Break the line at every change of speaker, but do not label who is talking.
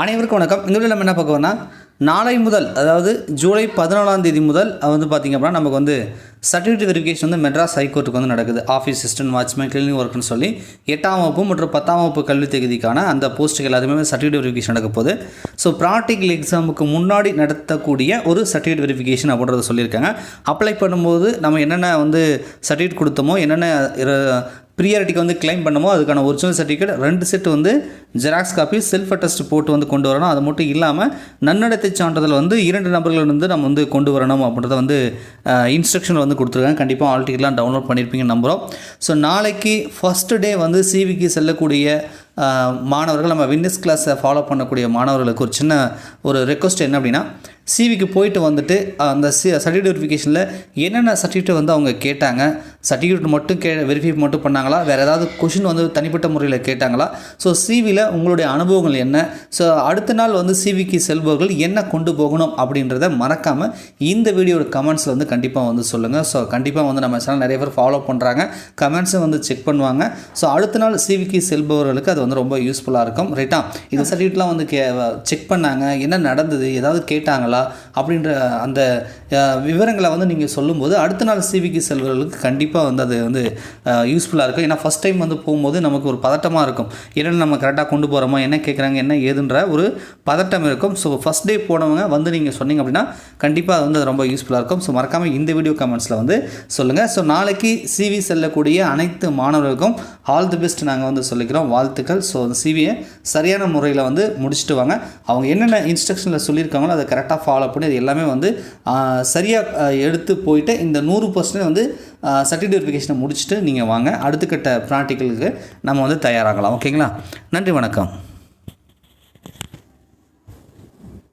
அனைவருக்கும் வணக்கம். இந்த நம்ம என்ன பார்க்கணும்னா நாளை முதல் அதாவது ஜூலை பதினாலாம் தேதி முதல் அது வந்து பார்த்திங்க அப்படின்னா நமக்கு வந்து சர்டிஃபிகேட் வெரிஃபிகேஷன் வந்து மெட்ராஸ் ஹைகோர்ட்டுக்கு வந்து நடக்குது. ஆஃபீஸ் அசிஸ்டன்ட் வாட்ச்மேன் கிளீனிங் ஒர்க்னு சொல்லி எட்டாம் வகுப்பு மற்றும் பத்தாம் வகுப்பு கல்வி தகுதிக்கான அந்த போஸ்ட்டுக்கு எல்லாத்துமே சர்டிஃபிகேட் வெரிஃபிகேஷன் நடக்க போகுது. ஸோ ப்ராக்டிக்கல் எக்ஸாமுக்கு முன்னாடி நடத்தக்கூடிய ஒரு சர்டிஃபிகேட் வெரிஃபிகேஷன் அப்படின்றத சொல்லியிருக்காங்க. அப்ளை பண்ணும்போது நம்ம என்னென்ன வந்து சர்டிஃபிகேட் கொடுத்தோமோ என்னென்ன ப்ரியாரிட்டிக்கு வந்து கிளைம் பண்ணமோ அதுக்கான ஒரிஜினல் சர்டிஃபிகேட் ரெண்டு செட் வந்து ஜெராக்ஸ் காப்பி செல்ஃப் அட்டஸ்ட் போட்டு வந்து கொண்டு வரணும். அது மட்டும் இல்லாமல் நன்னடத்தை சான்றிதழ் வந்து இரண்டு நபர்கள் வந்து நம்ம வந்து கொண்டு வரணும் அப்படின்றத வந்து இன்ஸ்ட்ரக்ஷன் வந்து கொடுத்துருக்காங்க. கண்டிப்பாக ஆல்டிக்கெலாம் டவுன்லோட் பண்ணியிருப்பீங்க நம்புகிறோம் ஸோ நாளைக்கு ஃபஸ்ட்டு டே வந்து சிவிக்கு செல்லக்கூடிய மாணவர்கள் நம்ம வின்னஸ் கிளாஸை ஃபாலோ பண்ணக்கூடிய மாணவர்களுக்கு ஒரு சின்ன ஒரு ரெக்வஸ்ட் என்ன அப்படின்னா சிவிக்கு போயிட்டு வந்துட்டு அந்த சி சர்டிஃபிகேட் வெரிஃபிகேஷனில் என்னென்ன சர்டிஃபிகேட் வந்து அவங்க கேட்டாங்க சர்டிஃபிகேட் மட்டும் கே வெரிஃபை மட்டும் பண்ணாங்களா? வேறு ஏதாவது கொஷின் வந்து தனிப்பட்ட முறையில் கேட்டாங்களா? ஸோ சிவியில் உங்களுடைய அனுபவங்கள் என்ன? ஸோ அடுத்த நாள் வந்து சிவிக்கு செல்பவர்கள் என்ன கொண்டு போகணும் அப்படின்றத மறக்காமல் இந்த வீடியோட கமெண்ட்ஸில் வந்து கண்டிப்பாக வந்து சொல்லுங்கள் ஸோ கண்டிப்பாக வந்து நம்ம சேனல் நிறைய பேர் ஃபாலோ பண்ணுறாங்க கமெண்ட்ஸை வந்து செக் பண்ணுவாங்க. ஸோ அடுத்த நாள் சிவிக்கு செல்பவர்களுக்கு அது வந்து ரொம்ப யூஸ்ஃபுல்லாக இருக்கும். ரைட்டா இந்த சர்டிஃபிகேட்லாம் வந்து கே செக் பண்ணாங்க. என்ன நடந்தது? ஏதாவது கேட்டாங்களா? அப்படின்ற அந்த விவரங்களை வந்து நீங்கள் சொல்லும்போது அடுத்த நாள் சிவிக்கு செல்பவர்களுக்கு கண்டிப்பாக கண்டிப்பாக வந்து அது வந்து யூஸ்ஃபுல்லாக இருக்கும். ஏன்னா ஃபஸ்ட் டைம் வந்து போகும்போது நமக்கு ஒரு பதட்டமாக இருக்கும். என்னென்ன நம்ம கரெக்டாக கொண்டு போகிறோமோ என்ன கேட்குறாங்க என்ன ஏதுன்ற ஒரு பதட்டம் இருக்கும். ஸோ ஃபஸ்ட் டே போனவங்க வந்து நீங்கள் சொன்னீங்க அப்படின்னா கண்டிப்பாக அது வந்து அது ரொம்ப யூஸ்ஃபுல்லாக இருக்கும். ஸோ மறக்காமல் இந்த வீடியோ கமெண்ட்ஸில் வந்து சொல்லுங்கள் ஸோ நாளைக்கு சிவி செல்லக்கூடிய அனைத்து மாணவர்களுக்கும் ஆல் தி பெஸ்ட் நாங்கள் வந்து சொல்லிக்கிறோம். வாழ்த்துக்கள். ஸோ அந்த சிவியை சரியான முறையில் வந்து முடிச்சுட்டு வாங்க. அவங்க என்னென்ன இன்ஸ்ட்ரக்ஷனில் சொல்லியிருக்காங்களோ அதை கரெக்டாக ஃபாலோ பண்ணி அது எல்லாமே வந்து சரியாக எடுத்து போயிட்டு இந்த நூறு பர்சன்ட் வந்து சர்டிஃபிகேட் வெரிஃபிகேஷனை முடிச்சுட்டு நீங்கள் வாங்க. அடுத்த கட்ட ப்ராக்டிக்கலுக்கு நம்ம வந்து தயாராகலாம். ஓகேங்களா? நன்றி வணக்கம்.